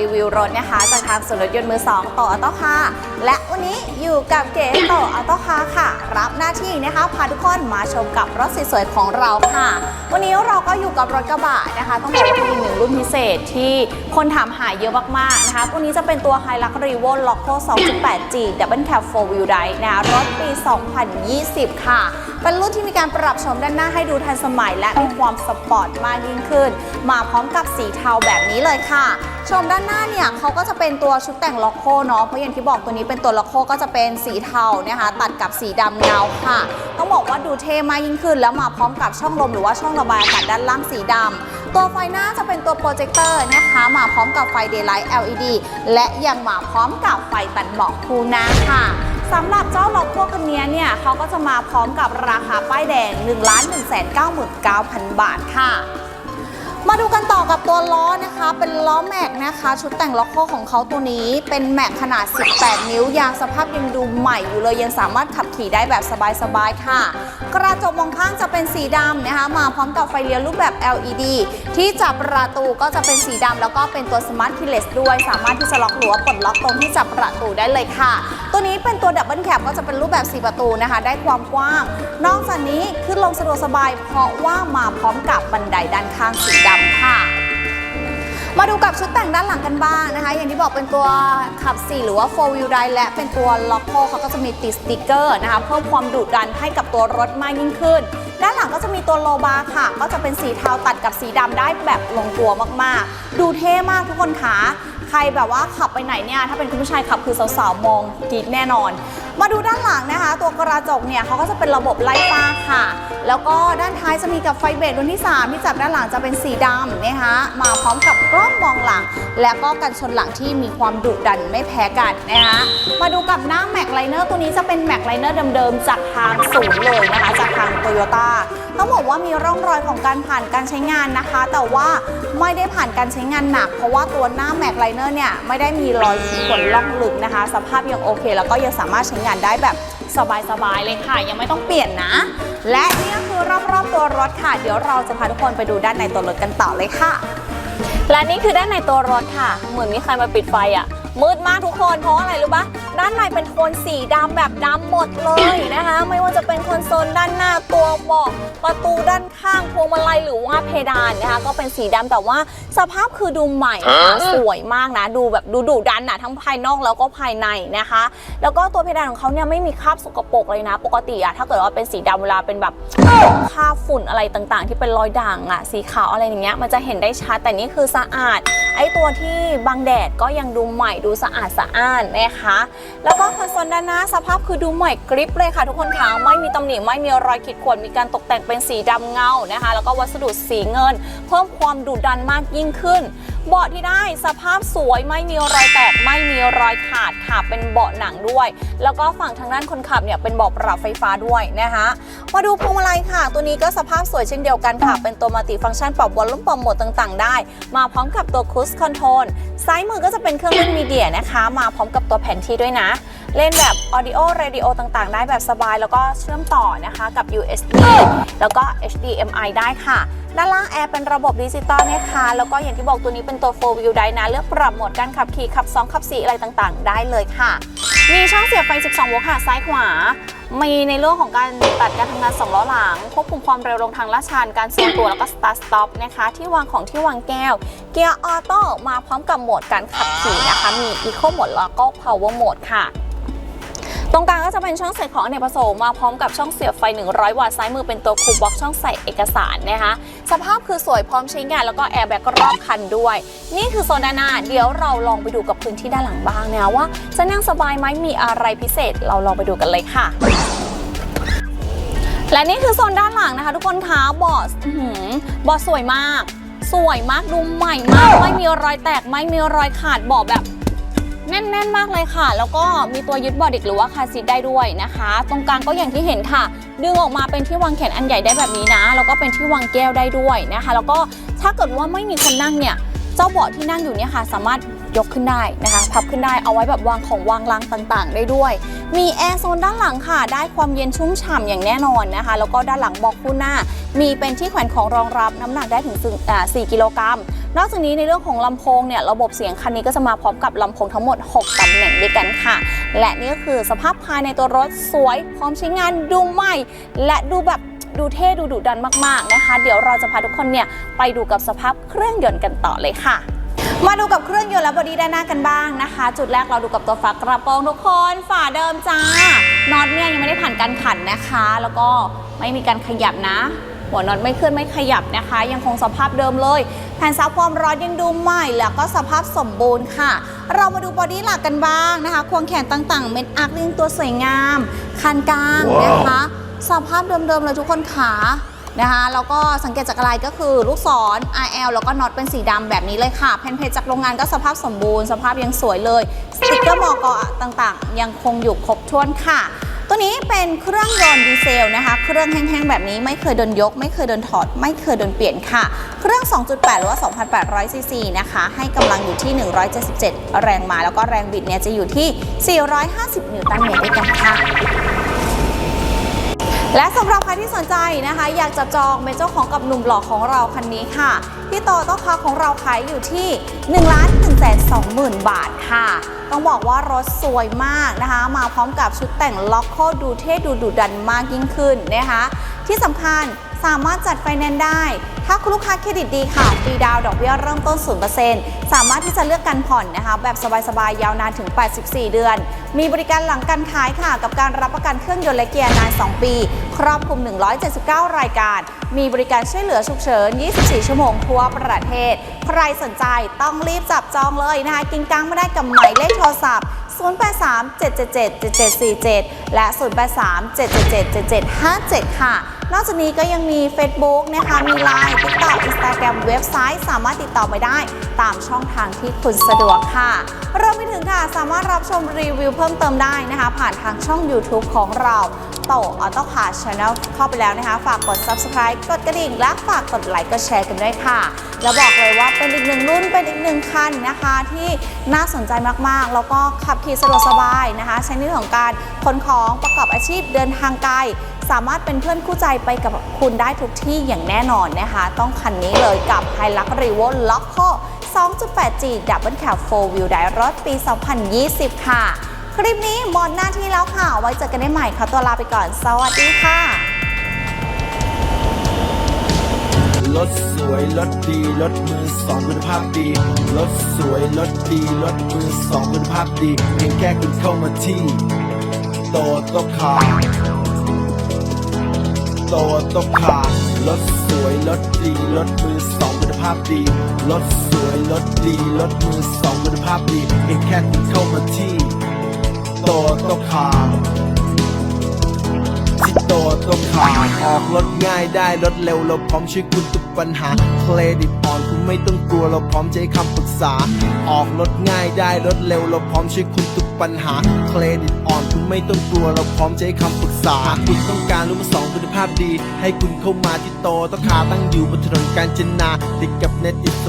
รีวิวรถนะคะ จากทางศูนย์รถยนต์มือสองต่ออโต้คาและวันนี้อยู่กับเก๋ต่ออโต้คาค่ะ รับหน้าที่นะคะพาทุกคนมาชมกับรถสวยๆของเราค่ะ วันนี้เราก็อยู่กับรถกระบะนะคะ ต้องบอกว่าเป็นอีกหนึ่งรุ่นพิเศษที่คนถามหาเยอะมากๆนะคะตัวนี้จะเป็นตัว h i l u x r e v o l o c o 2.8G Double Cab 4 Wheel Drive นะคะรถปี 2020 ค่ะ เป็นรุ่นที่มีการปรับโฉมด้านหน้าให้ดูทันสมัย และมีความสปอร์ตมากยิ่งขึ้น มาพร้อมกับสีเทาแบบนี้เลยค่ะชมด้านหน้าเนี่ยเขาก็จะเป็นตัวชุดแต่งล็อกโคเนาะเพราะอย่างที่บอกตัวนี้เป็นตัวล็อกโคก็จะเป็นสีเทานะคะตัดกับสีดำเงาค่ะต้องบอกว่าดูเท่มากยิ่งขึ้น แล้วมาพร้อมกับช่องลมหรือว่าช่องระบายอากาศด้านล่างสีดำตัวไฟหน้าจะเป็นตัวโปรเจคเตอร์นะคะมาพร้อมกับไฟ Daylight LED และยังมาพร้อมกับไฟตัดหมอกคูหน้าค่ะ สำหรับเจ้าล็อกพวกคันนี้เนี่ยเขาก็จะมาพร้อมกับราคาป้ายแดง 1 1 9 9 0 0 0 บาทค่ะ มาดูกันต่อกับตัวล้อนะคะ เป็นล้อแม็กนะคะ ชุดแต่งล็อกโคของเขาตัวนี้ เป็นแม็กขนาด 18 นิ้วยางสภาพยังดูใหม่อยู่เลยยังสามารถขับขี่ได้แบบสบายๆค่ะ กระจกมองข้างจะเป็นสีดำนะคะ มาพร้อมกับไฟเลี้ยวรูปแบบ LED ที่จับประตูก็จะเป็นสีดำแล้วก็เป็นตัว Smart Keyless ด้วย สามารถที่จะล็อกหรือว่าปลดล็อกตรงที่จับประตูได้เลยค่ะ ตัวนี้เป็นตัวดับเบิลแคปก็จะเป็นรูปแบบ4ประตูนะคะ ได้ความกว้าง นอกจากนี้ขึ้นลงสะดวกสบาย เพราะว่ามาพร้อมกับบันไดด้านข้างสีดำค่ะ มาดูกับชุดแต่งด้านหลังกันบ้างนะคะ อย่างที่บอกเป็นตัวขับ4หรือว่า4 wheel drive และเป็นตัวล็อกโคเขาก็จะมีติดสติกเกอร์นะคะ เพิ่มความดุดันให้กับตัวรถมากยิ่งขึ้น ด้านหลังก็จะมีตัวโลบาร์ค่ะ ก็จะเป็นสีเทาตัดกับสีดำได้แบบลงตัวมากๆ ดูเท่มากทุกคนคะใครแบบว่าขับไปไหนเนี่ยถ้าเป็นคุณผู้ชายขับคือสาวๆมองกรีดแน่นอน มาดูด้านหลังนะคะ ตัวกระจกเนี่ยเขาก็จะเป็นระบบไล่ฟ้าค่ะ แล้วก็ด้านท้ายจะมีกับไฟเบรกรุ่นที่ 3 ที่จับด้านหลังจะเป็นสีดำนะคะมาพร้อมกับกล้องมองหลัง และก็กันชนหลังที่มีความดุดันไม่แพ้กันนะคะมาดูกับหน้าแม็กไลเนอร์ตัวนี้จะเป็นแม็กไลเนอร์เดิมๆจากทางศูนย์เลยนะคะจากทางโตโยต้าต้องบอกว่ามีร่องรอยของการผ่านการใช้งานนะคะ แต่ว่า ไม่ได้ผ่านการใช้งานหนัก เพราะว่าตัวหน้าแม็กไลเนอร์เนี่ยไม่ได้มีรอยขีดข่วนล่องลึกนะคะ สภาพยังโอเค แล้วก็ยังสามารถใช้งานได้แบบสบายๆเลยค่ะ ยังไม่ต้องเปลี่ยนนะ และนี่ก็คือรอบๆตัวรถค่ะ เดี๋ยวเราจะพาทุกคนไปดูด้านในตัวรถกันต่อเลยค่ะ และนี่คือด้านในตัวรถค่ะ เหมือนมีใครมาปิดไฟอะมืดมากทุกคนเพราะอะไรรู้ปะ ด้านในเป็นโทนสีดำแบบดำหมดเลยนะคะ ไม่ว่าจะเป็นคอนโซลด้านหน้าตัวเบาะประตูด้านข้างพวงมาลัยหรือว่าเพดานนะคะ ก็เป็นสีดำแต่ว่าสภาพคือดูใหม่นะคะสวยมากนะ ดูแบบดูดุดันนะทั้งภายนอกแล้วก็ภายในนะคะ แล้วก็ตัวเพดานของเขาเนี่ยไม่มีคราบสกปรกเลยนะ ปกติอะถ้าเกิดว่าเป็นสีดำเวลาเป็นแบบคราบฝุ่นอะไรต่างๆ ที่เป็นรอยด่างอะสีขาวอะไรอย่างเงี้ยมันจะเห็นได้ชัดแต่นี่คือสะอาด ไอตัวที่บังแดดก็ยังดูใหม่ดูสะอาดสะอ้านนะคะแล้วก็คอนโซลด้านหน้าสภาพคือดูใหม่กริปเลยค่ะทุกคนค่ะไม่มีตำหนิไม่มีรอยขีดข่วนมีการตกแต่งเป็นสีดำเงานะคะ แล้วก็วัสดุสีเงิน เพิ่มความดุดันมากยิ่งขึ้น เบาะที่ได้สภาพสวยไม่มีรอยแตกไม่มีรอยขาดค่ะเป็นเบาะหนังด้วย แล้วก็ฝั่งทางด้านคนขับเนี่ยเป็นเบาะปรับไฟฟ้าด้วยนะคะมาดูพวงมาลัยค่ะ ตัวนี้ก็สภาพสวยเช่นเดียวกันค่ะ เป็นตัวมัลติฟังก์ชันปรับวอลลุ่มปรับโหมดต่างๆ ได้ มาพร้อมกับตัวคูสคอนโทรลซ้ายมือก็จะเป็นเครื่องเล่นมีเดียนะคะ มาพร้อมกับตัวแผนที่ด้วยนะ เล่นแบบ Audio Radio ต่างๆ ได้แบบสบาย แล้วก็เชื่อมต่อนะคะกับ USB แล้วก็ HDMI ได้ค่ะ ด้านล่างแอร์เป็นระบบดิจิตอลนะคะแล้วก็อย่างที่บอกตัวนี้เป็นตัว4 wheel drive นะ เลือกปรับโหมดการขับขี่ขับ 2 ขับ 4 อะไรต่างๆ ได้เลยค่ะ มีช่องเสียบไฟ 12 โวลต์ค่ะซ้ายขวา มีในเรื่องของการตัดการทำงาน 2 ล้อหลัง ควบคุมความเร็วลงทางลาดชัน การทรงตัวแล้วก็ start stop นะคะ ที่วางของที่วางแก้ว เกียร์ออโต้มาพร้อมกับโหมดการขับขี่นะคะ มี eco mode แล้วก็ power mode ค่ะ ตรงกลางก็จะเป็นช่องใส่ของอเนกประสงค์มาพร้อมกับช่องเสียบไฟ 100 วัตต์ซ้ายมือเป็นตัวคูบ็อกช่องใส่เอกสารนะคะสภาพคือสวยพร้อมใช้งานแล้วก็แอร์แบ็กรอบคันด้วย นี่คือโซนด้านหน้าเดี๋ยวเราลองไปดูกับพื้นที่ด้านหลังบ้างนะว่า จะนั่งสบายไหมมีอะไรพิเศษ เราลองไปดูกันเลยค่ะและนี่คือโซนด้านหลังนะคะ ทุกคนคะเบาะอื้อหือเบาะสวยมาก สวยมากดูใหม่มาก ไม่มีรอยแตกไม่มีรอยขาดเบาะแบบ แน่นๆมากเลยค่ะ แล้วก็มีตัวยึดบอดิกหรือว่าคาซีทได้ด้วยนะคะ ตรงกลางก็อย่างที่เห็นค่ะ ดึงออกมาเป็นที่วางแขนอันใหญ่ได้แบบนี้นะ แล้วก็เป็นที่วางแก้วได้ด้วยนะคะ แล้วก็ถ้าเกิดว่าไม่มีคนนั่งเนี่ยเจ้าเบาะที่นั่งอยู่เนี่ยค่ะ สามารถยกขึ้นได้นะคะพับขึ้นได้เอาไว้แบบวางของวางลังต่างๆ ได้ด้วย มีแอร์โซนด้านหลังค่ะ ได้ความเย็นชุ่มฉ่ำอย่างแน่นอนนะคะ แล้วก็ด้านหลังบอกคู่หน้า มีเป็นที่แขวนของรองรับน้ำหนักได้ถึง4อ่า4กิโลกรัม นอกจากนี้ในเรื่องของลำโพงเนี่ยระบบเสียงคันนี้ก็จะมาพร้อมกับลำโพงทั้งหมด 6ตำแหน่งด้วยกันค่ะ และนี่ก็คือสภาพภายในตัวรถสวย พร้อมใช้งานดูใหม่ และดูแบบดูเท่ดูดุดันมากๆนะคะ เดี๋ยวเราจะพาทุกคนเนี่ยไปดูกับสภาพเครื่องยนต์กันต่อเลยค่ะมาดูกับเครื่องยนต์และบอดี้ด้านหน้ากันบ้างนะคะ จุดแรกเราดูกับตัวฝากระโปรงทุกคนฝาเดิมจ้าน็อตเนี่ยยังไม่ได้ผ่านการขันนะคะ แล้วก็ไม่มีการขยับนะ หัวน็อตไม่เคลื่อนไม่ขยับนะคะ ยังคงสภาพเดิมเลย แผ่นซับความร้อนยังดูใหม่ แล้วก็สภาพสมบูรณ์ค่ะ เรามาดูบอดี้หลักกันบ้างนะคะ ควงแขนต่างๆ เม็ดอาร์คลิงตัวสวยงาม คันกลางนะคะ สภาพเดิมๆเลยทุกคนขานะคะแล้วก็สังเกตจากอะไรก็คือลูกศร RL แล้วก็น็อตเป็นสีดำแบบนี้เลยค่ะแผ่นเพจจากโรงงานก็สภาพสมบูรณ์ สภาพยังสวยเลย สติกเกอร์มอกต่างๆ ยังคงอยู่ครบถ้วนค่ะ ตัวนี้เป็นเครื่องยนต์ดีเซลนะคะ เครื่องแห้งๆแบบนี้ไม่เคยโดนยก ไม่เคยโดนถอด ไม่เคยโดนเปลี่ยนค่ะ เครื่อง 2.8 หรือว่า 2,800 ซีซีนะคะ ให้กำลังอยู่ที่ 177 แรงม้าแล้วก็แรงบิดเนี่ยจะอยู่ที่ 450 นิวตันเมตรด้วยกันค่ะและสำหรับใครที่สนใจนะคะ อยากจะจองเป็นเจ้าของกับหนุ่มหล่อของเราคันนี้ค่ะ พี่โตโต้คาของเราขายอยู่ที่1ล้าน1แสน20,000 บาทค่ะ ต้องบอกว่ารถสวยมากนะคะ มาพร้อมกับชุดแต่งล็อกโคดูเท่ดูดุดันมากยิ่งขึ้นนะคะ ที่สำคัญสามารถจัดไฟแนนซ์ได้ ถ้าคุณลูกค้าเครดิตดีค่ะ ฟรีดาวน์ดอกเบี้ยเริ่มต้น 0%สามารถที่จะเลือกการผ่อนนะคะ แบบสบายๆ ยาวนานถึง 84 เดือน มีบริการหลังการขายค่ะ กับการรับประกันเครื่องยนต์และเกียร์นาน 2 ปี ครอบคลุม 179 รายการ มีบริการช่วยเหลือฉุกเฉิน 24 ชั่วโมงทั่วประเทศ ใครสนใจต้องรีบจับจองเลยนะคะ กินกังไม่ได้กับหมายเลขโทรศัพท์ 0837777747 และ 0837777757 ค่ะ นอกจากนี้ก็ยังมี Facebook นะคะ มี Line TikTok Instagram เว็บไซต์สามารถติดต่อไปได้ตามช่องทางที่คุณสะดวกค่ะรวมไปถึงค่ะ สามารถรับชมรีวิวเพิ่มเติมได้นะคะ ผ่านทางช่อง YouTube ของเรา โตออโต้คาชาแนลเข้าไปแล้วนะคะ ฝากกด Subscribe กดกระดิ่ง และฝากกดไลค์กดแชร์กันด้วยค่ะ แล้วบอกเลยว่าเป็นอีกหนึ่งรุ่นเป็นอีกหนึ่งคันนะคะ ที่น่าสนใจมากๆ แล้วก็ขับขี่สะดวกสบายนะคะ ใช้ในเรื่องของการขนของประกอบอาชีพเดินทางไกลสามารถเป็นเพื่อนคู่ใจไปกับคุณได้ทุกที่อย่างแน่นอนนะคะ ต้องคันนี้เลยกับ h i l u x r e v o l o c o 2.8G Double Cab 4 Wheel Drive รถปี 2020 ค่ะ คลิปนี้หมดหน้าที่แล้วค่ะ ไว้เจอกันได้ใหม่ค่ะตัวลาไปก่อน สวัสดีค่ะรถสวยรถดีรถมือสองคุณภาพดีรถสวยรถดีรถมือสองคุณภาพดีเพียงแค่คุณเข้ามาที่โตโตคาโตโตคารถสวยรถดีรถมือสองคุณภาพดีรถสวยรถดีรถมือสองคุณภาพดีเพียงแค่คุณเข้ามาที่ โตโตคาที่โตตัวขาออกรถง่ายได้รถเร็วเราพร้อมช่วยคุณทุกปัญหาเครดิตอ่อนคุณไม่ต้องกลัวเราพร้อมจะให้คำปรึกษา ออกรถง่ายได้รถเร็วเราพร้อมช่วยคุณทุกปัญหาเครดิตอ่อนคุณไม่ต้องกลัวเราพร้อมจะให้คำปรึกษาหากคุณต้องการรู้มาสองคุณภาพดี ให้คุณเข้ามาที่โตต้องขาตั้งอยู่บนถนนกาญจนาติดกับเน็ตติดโซ